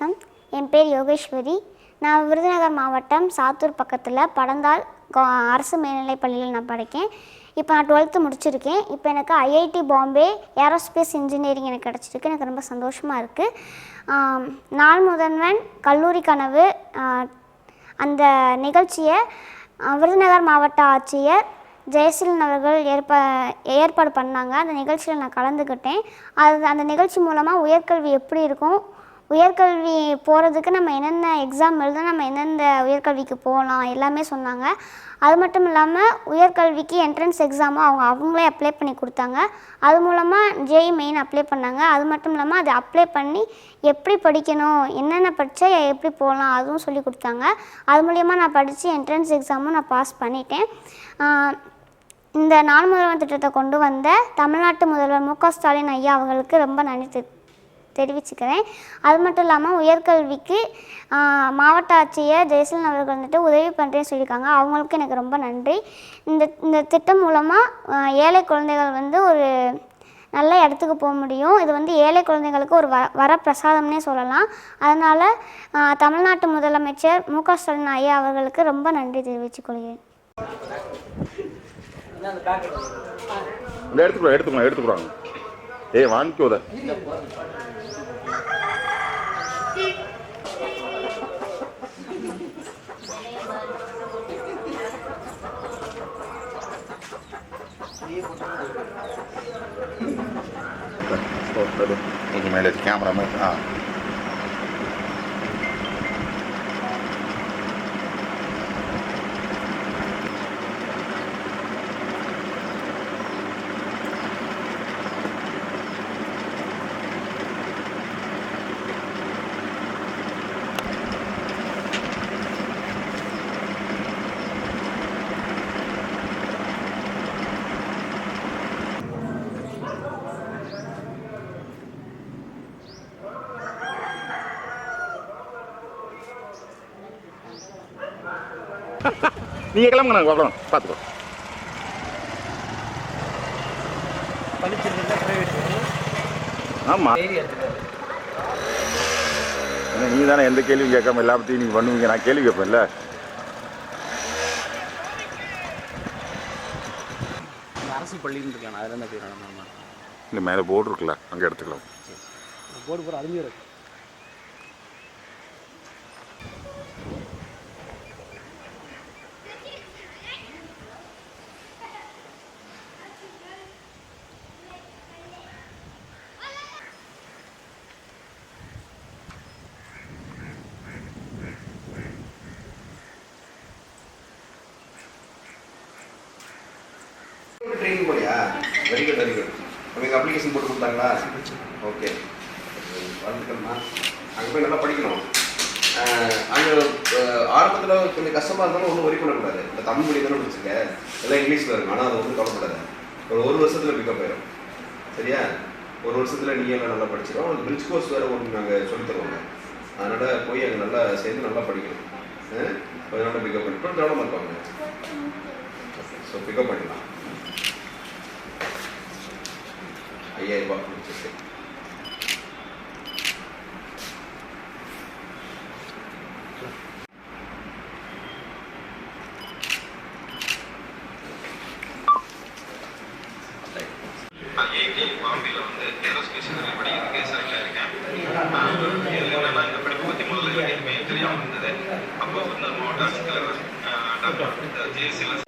வணக்கம். என் பேர் யோகேஸ்வரி. நான் விருதுநகர் மாவட்டம் சாத்தூர் பக்கத்தில் படந்தால் அரசு மேல்நிலைப் பள்ளியில் நான் படிக்கேன். இப்போ நான் டுவெல்த்து முடிச்சிருக்கேன். இப்போ எனக்கு ஐஐடி பாம்பே ஏரோஸ்பேஸ் இன்ஜினியரிங் எனக்கு கிடச்சிருக்கு. எனக்கு ரொம்ப சந்தோஷமாக இருக்குது நாள் முதன்வன் கல்லூரி கனவு அந்த நிகழ்ச்சியை விருதுநகர் மாவட்ட ஆட்சியர் ஜெயசீலன் அவர்கள் ஏற்ப ஏற்பாடு பண்ணாங்க. அந்த நிகழ்ச்சியில் நான் கலந்துக்கிட்டேன் அது அந்த நிகழ்ச்சி மூலமாக உயர்கல்வி எப்படி இருக்கும்? உயர்கல்வி போகிறதுக்கு நம்ம என்னென்ன எக்ஸாம் எழுத நம்ம எந்தெந்த உயர்கல்விக்கு போகலாம் எல்லாமே சொன்னாங்க. அது மட்டும் இல்லாமல் உயர்கல்விக்கு என்ட்ரன்ஸ் எக்ஸாமும் அவங்க அவங்களே அப்ளை பண்ணி கொடுத்தாங்க. அது மூலமாக ஜேஇ மெயின் அப்ளை பண்ணாங்க. அது மட்டும் இல்லாமல் அதை அப்ளை பண்ணி எப்படி படிக்கணும் என்னென்ன படித்தா எப்படி போகலாம் அதுவும் சொல்லி கொடுத்தாங்க. அது மூலயமா நான் படித்து என்ட்ரன்ஸ் எக்ஸாமும் நான் பாஸ் பண்ணிட்டேன். இந்த நாள் முதல்வர் திட்டத்தை கொண்டு வந்த தமிழ்நாட்டு முதல்வர் மு க ஸ்டாலின் ஐயா அவங்களுக்கு ரொம்ப நன்றி தெரிவிச்சுக்கிறேன். அது மட்டும் இல்லாமல் உயர்கல்விக்கு மாவட்ட ஆட்சியர் ஜெயசலன் அவர்கள் வந்துட்டு உதவி பண்ணுறேன்னு சொல்லியிருக்காங்க. அவங்களுக்கு எனக்கு ரொம்ப நன்றி. இந்த இந்த திட்டம் மூலமாக ஏழை குழந்தைகள் வந்து ஒரு நல்ல இடத்துக்கு போக முடியும். இது வந்து ஏழை குழந்தைங்களுக்கு ஒரு வ வரப்பிரசாதம்னே சொல்லலாம். அதனால் தமிழ்நாட்டு முதலமைச்சர் மு க ஸ்டாலின் ஐயா அவர்களுக்கு ரொம்ப நன்றி தெரிவித்துக் கொள்கிறேன். இந்த எடுத்துக்கிறோம் எடுத்துக்கலாம் எடுத்துக்கிறாங்க ஏய் வாங்கிக்கோத கொஞ்சம் மேலே கேமரா மேலே நீங்கள் கிளம்புங்க நாங்கள் பார்க்கலாம் பார்த்துக்கோ ஆமாம் ஏன்னா நீ தானே எந்த கேள்வியும் கேட்காம எல்லாத்தையும் நீங்கள் பண்ணுவீங்க. நான் கேள்வி கேட்பேன்ல. அரசு பள்ளின்னு இருக்கலாம் அதில் போய் நடந்தாங்க இல்லை மேலே போர்டு இருக்குல்ல அங்கே எடுத்துக்கலாம். போர்டு போகிற அருமையாக இருக்கு. வெரி குட் வெரி குட் உங்களுக்கு அப்ளிகேஷன் போட்டு கொடுத்தாங்களா? ஓகே வாழ்த்துக்கள்மா. அங்கே போய் நல்லா படிக்கணும். அங்கே ஆரம்பத்தில் கொஞ்சம் கஷ்டமாக இருந்தாலும் ஒன்றும் ஒரி பண்ணக்கூடாது. இப்போ தமிழ் மொழி தானே வச்சுக்க எல்லாம் இங்கிலீஷில் இருக்கும் ஆனால் அது வந்து கவலைப்படாது. ஒரு ஒரு வருஷத்தில் பிக்கப் ஆயிடும் சரியா? ஒரு வருஷத்தில் நீ எல்லாம் நல்லா படிச்சிடும் அந்த பிரிட்ஜ் கோர்ஸ் வேறு ஒன்று நாங்கள் சொல்லித் தருவோங்க. அதனால் போய் அங்கே நல்லா சேர்ந்து நல்லா படிக்கணும். ஆ? கொஞ்ச நாள் பிக்கப் பண்ணிட்டு டெவலப் இருப்பாங்க ஸோ பிக்கப் பண்ணிடலாம். ஐயாயிரம் ரூபாய் கொடுத்துருக்கு ஐஐடி பாம்பேல வந்து ஏரோஸ்பேஸ் படிக்கிறதுக்கு செலக்ட் ஆயிருக்கேன் இதுல என்னன்னா இந்த படிப்பு பத்தி முதல்ல எதுவுமே தெரியாம இருந்தது. அப்போ வந்து மாவட்ட ஆட்சித்தலைவர் டாக்டர்